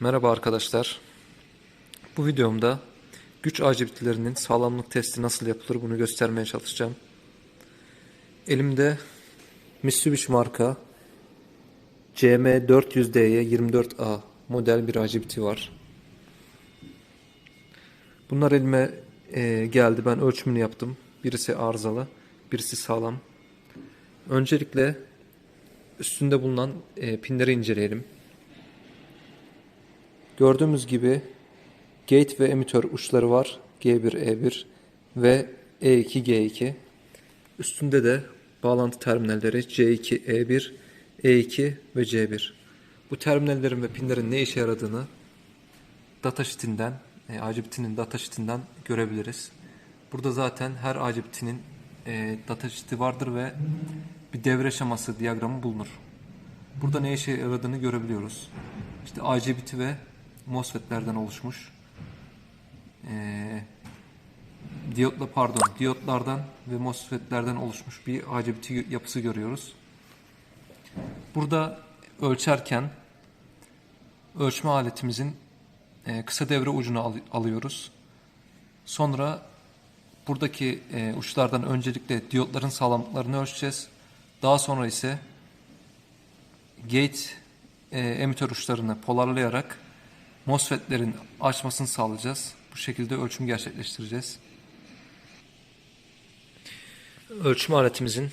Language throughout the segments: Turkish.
Merhaba arkadaşlar. Bu videomda güç acibitlerinin sağlamlık testi nasıl yapılır bunu göstermeye çalışacağım. Elimde Mitsubishi marka CM400D'ye 24A model bir acibiti var. Bunlar elime e, geldi. Ben ölçümünü yaptım. Birisi arızalı, birisi sağlam. Öncelikle üstünde bulunan e, pinleri inceleyelim. Gördüğümüz gibi gate ve emitör uçları var. G1, E1 ve E E2, G2. Üstünde de bağlantı terminalleri C2, E1, E2 ve C1. Bu terminallerin ve pinlerin ne işe yaradığını datasheetinden, e, acibitinin datasheetinden görebiliriz. Burada zaten her acibitinin e, datasheeti vardır ve bir devre şeması diyagramı bulunur. Burada ne işe yaradığını görebiliyoruz. İşte acibiti ve MOSFET'lerden oluşmuş. Ee, diyotla pardon, diyotlardan ve MOSFET'lerden oluşmuş bir acibiti yapısı görüyoruz. Burada ölçerken ölçme aletimizin e, kısa devre ucunu al- alıyoruz. Sonra buradaki e, uçlardan öncelikle diyotların sağlamlıklarını ölçeceğiz. Daha sonra ise gate e, emitör uçlarını polarlayarak MOSFET'lerin açmasını sağlayacağız. Bu şekilde ölçüm gerçekleştireceğiz. Ölçüm aletimizin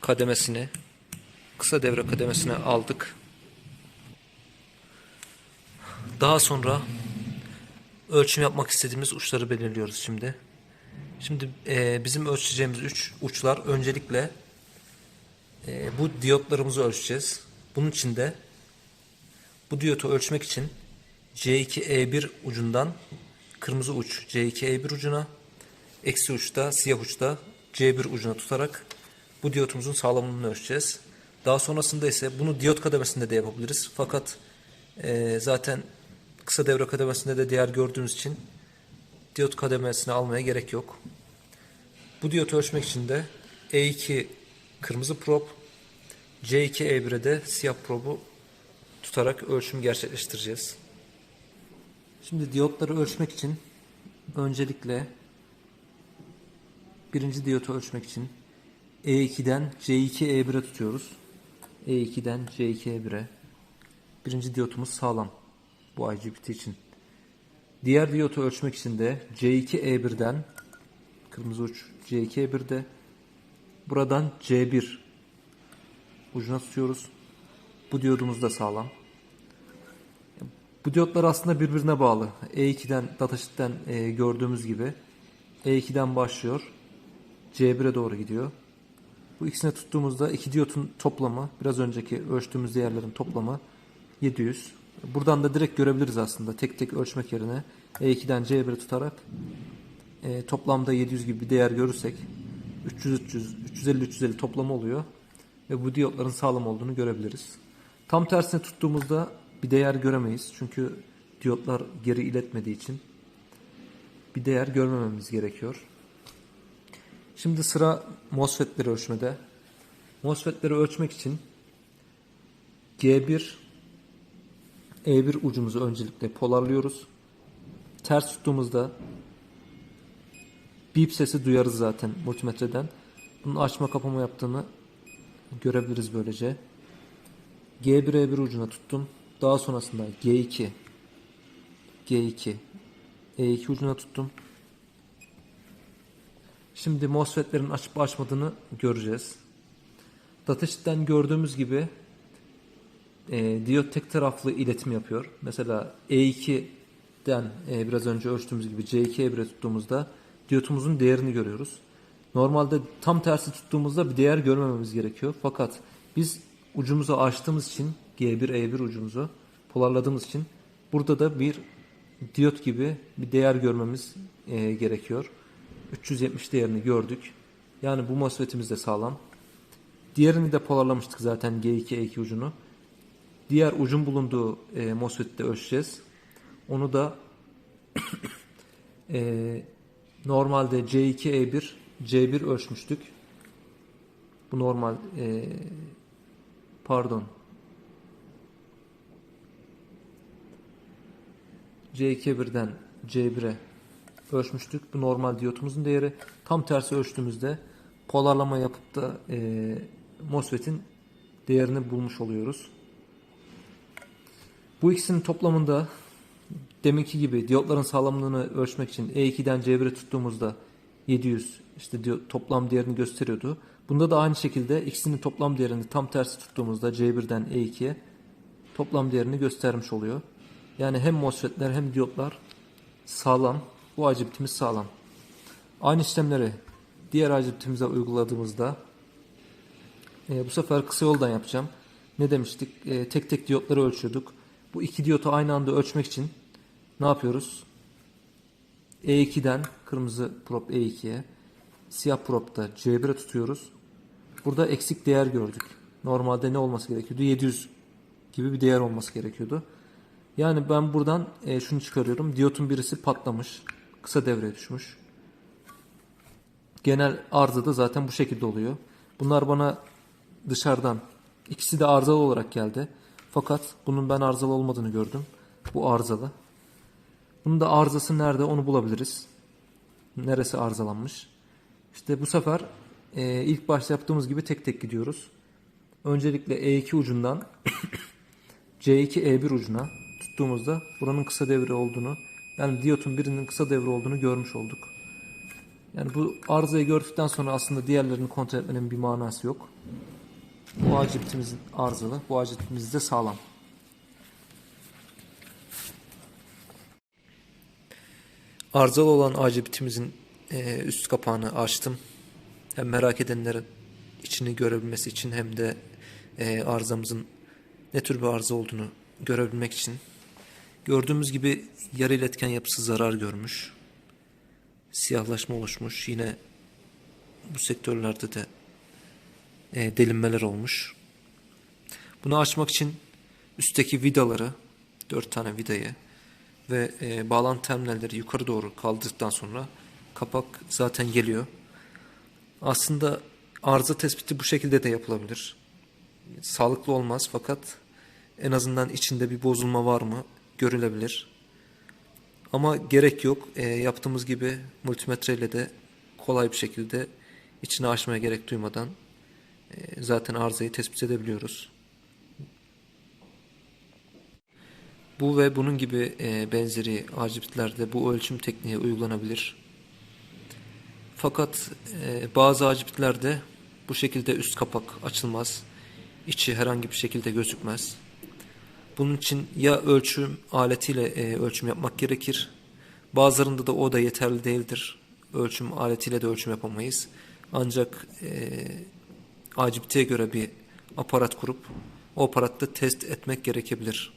kademesini, kısa devre kademesine aldık. Daha sonra ölçüm yapmak istediğimiz uçları belirliyoruz şimdi. Şimdi e, bizim ölçeceğimiz üç uçlar öncelikle e, bu diyotlarımızı ölçeceğiz. Bunun için de bu diyotu ölçmek için C2E1 ucundan kırmızı uç C2E1 ucuna eksi uçta siyah uçta C1 ucuna tutarak bu diyotumuzun sağlamlığını ölçeceğiz. Daha sonrasında ise bunu diyot kademesinde de yapabiliriz. Fakat e, zaten kısa devre kademesinde de değer gördüğümüz için diyot kademesine almaya gerek yok. Bu diyotu ölçmek için de E2 kırmızı prob C2E1'e de siyah probu tutarak ölçüm gerçekleştireceğiz. Şimdi diyotları ölçmek için öncelikle birinci diyotu ölçmek için E2'den C2E1'e tutuyoruz. E2'den C2E1'e. Birinci diyotumuz sağlam. Bu IGBT için. Diğer diyotu ölçmek için de C2E1'den kırmızı uç C2E1'de buradan C1 ucuna tutuyoruz. Bu diyodumuz da sağlam. Bu diyotlar aslında birbirine bağlı. E2'den datasheet'ten e, gördüğümüz gibi E2'den başlıyor. C1'e doğru gidiyor. Bu ikisini tuttuğumuzda iki diyotun toplamı biraz önceki ölçtüğümüz değerlerin toplamı 700. Buradan da direkt görebiliriz aslında tek tek ölçmek yerine E2'den C1'e tutarak e, toplamda 700 gibi bir değer görürsek 300 300 350 350 toplamı oluyor ve bu diyotların sağlam olduğunu görebiliriz. Tam tersine tuttuğumuzda bir değer göremeyiz. Çünkü diyotlar geri iletmediği için bir değer görmememiz gerekiyor. Şimdi sıra MOSFET'leri ölçmede. MOSFET'leri ölçmek için G1 E1 ucumuzu öncelikle polarlıyoruz. Ters tuttuğumuzda bip sesi duyarız zaten multimetreden. Bunun açma kapama yaptığını görebiliriz böylece. G1 E1 ucuna tuttum. Daha sonrasında G2 G2 E2 ucuna tuttum. Şimdi MOSFET'lerin açıp açmadığını göreceğiz. Datasheet'ten gördüğümüz gibi e, diyot tek taraflı iletim yapıyor. Mesela E2'den e, biraz önce ölçtüğümüz gibi C2'ye 1'e tuttuğumuzda diyotumuzun değerini görüyoruz. Normalde tam tersi tuttuğumuzda bir değer görmememiz gerekiyor. Fakat biz ucumuzu açtığımız için G1 E1 ucumuzu polarladığımız için burada da bir diyot gibi bir değer görmemiz e, gerekiyor. 370 değerini gördük. Yani bu MOSFET'imiz de sağlam. Diğerini de polarlamıştık zaten G2 E2 ucunu. Diğer ucun bulunduğu e, MOSFET'i de ölçeceğiz. Onu da e, normalde C2 E1 C1 ölçmüştük. Bu normal e, pardon C2'den C1'e ölçmüştük. Bu normal diyotumuzun değeri. Tam tersi ölçtüğümüzde polarlama yapıp da e, MOSFET'in değerini bulmuş oluyoruz. Bu ikisinin toplamında deminki gibi diyotların sağlamlığını ölçmek için E2'den C1'e tuttuğumuzda 700 işte diyor, toplam değerini gösteriyordu. Bunda da aynı şekilde ikisinin toplam değerini tam tersi tuttuğumuzda C1'den E2'ye toplam değerini göstermiş oluyor. Yani hem MOSFET'ler hem diyotlar sağlam. Bu IGBT'imiz sağlam. Aynı işlemleri diğer IGBT'imize uyguladığımızda e, bu sefer kısa yoldan yapacağım. Ne demiştik? E, tek tek diyotları ölçüyorduk. Bu iki diyotu aynı anda ölçmek için ne yapıyoruz? E2'den kırmızı prop E2'ye, siyah propta C1'e tutuyoruz. Burada eksik değer gördük. Normalde ne olması gerekiyordu? 700 gibi bir değer olması gerekiyordu. Yani ben buradan e, şunu çıkarıyorum. Diyotun birisi patlamış. Kısa devreye düşmüş. Genel arıza da zaten bu şekilde oluyor. Bunlar bana dışarıdan ikisi de arızalı olarak geldi. Fakat bunun ben arızalı olmadığını gördüm. Bu arızalı. Bunun da arızası nerede onu bulabiliriz. Neresi arızalanmış. İşte bu sefer e, ilk başta yaptığımız gibi tek tek gidiyoruz. Öncelikle E2 ucundan C2 E1 ucuna tuttuğumuzda buranın kısa devre olduğunu yani diyotun birinin kısa devre olduğunu görmüş olduk. Yani bu arızayı gördükten sonra aslında diğerlerini kontrol etmenin bir manası yok. Bu acibitimiz arızalı, bu acibitimiz de sağlam. Arızalı olan acibitimizin e, üst kapağını açtım. Hem merak edenlerin içini görebilmesi için hem de e, arızamızın ne tür bir arıza olduğunu görebilmek için. Gördüğümüz gibi yarı iletken yapısı zarar görmüş. Siyahlaşma oluşmuş. Yine bu sektörlerde de e, delinmeler olmuş. Bunu açmak için üstteki vidaları, dört tane vidayı ve e, bağlantı terminalleri yukarı doğru kaldırdıktan sonra kapak zaten geliyor. Aslında arıza tespiti bu şekilde de yapılabilir. Sağlıklı olmaz fakat en azından içinde bir bozulma var mı görülebilir. Ama gerek yok. E, yaptığımız gibi multimetre ile de kolay bir şekilde içini açmaya gerek duymadan e, zaten arızayı tespit edebiliyoruz. Bu ve bunun gibi e, benzeri acibitlerde bu ölçüm tekniği uygulanabilir. Fakat e, bazı acibitlerde bu şekilde üst kapak açılmaz. İçi herhangi bir şekilde gözükmez. Bunun için ya ölçüm aletiyle e, ölçüm yapmak gerekir. Bazılarında da o da yeterli değildir. Ölçüm aletiyle de ölçüm yapamayız. Ancak e, acibiteye göre bir aparat kurup o aparatta test etmek gerekebilir.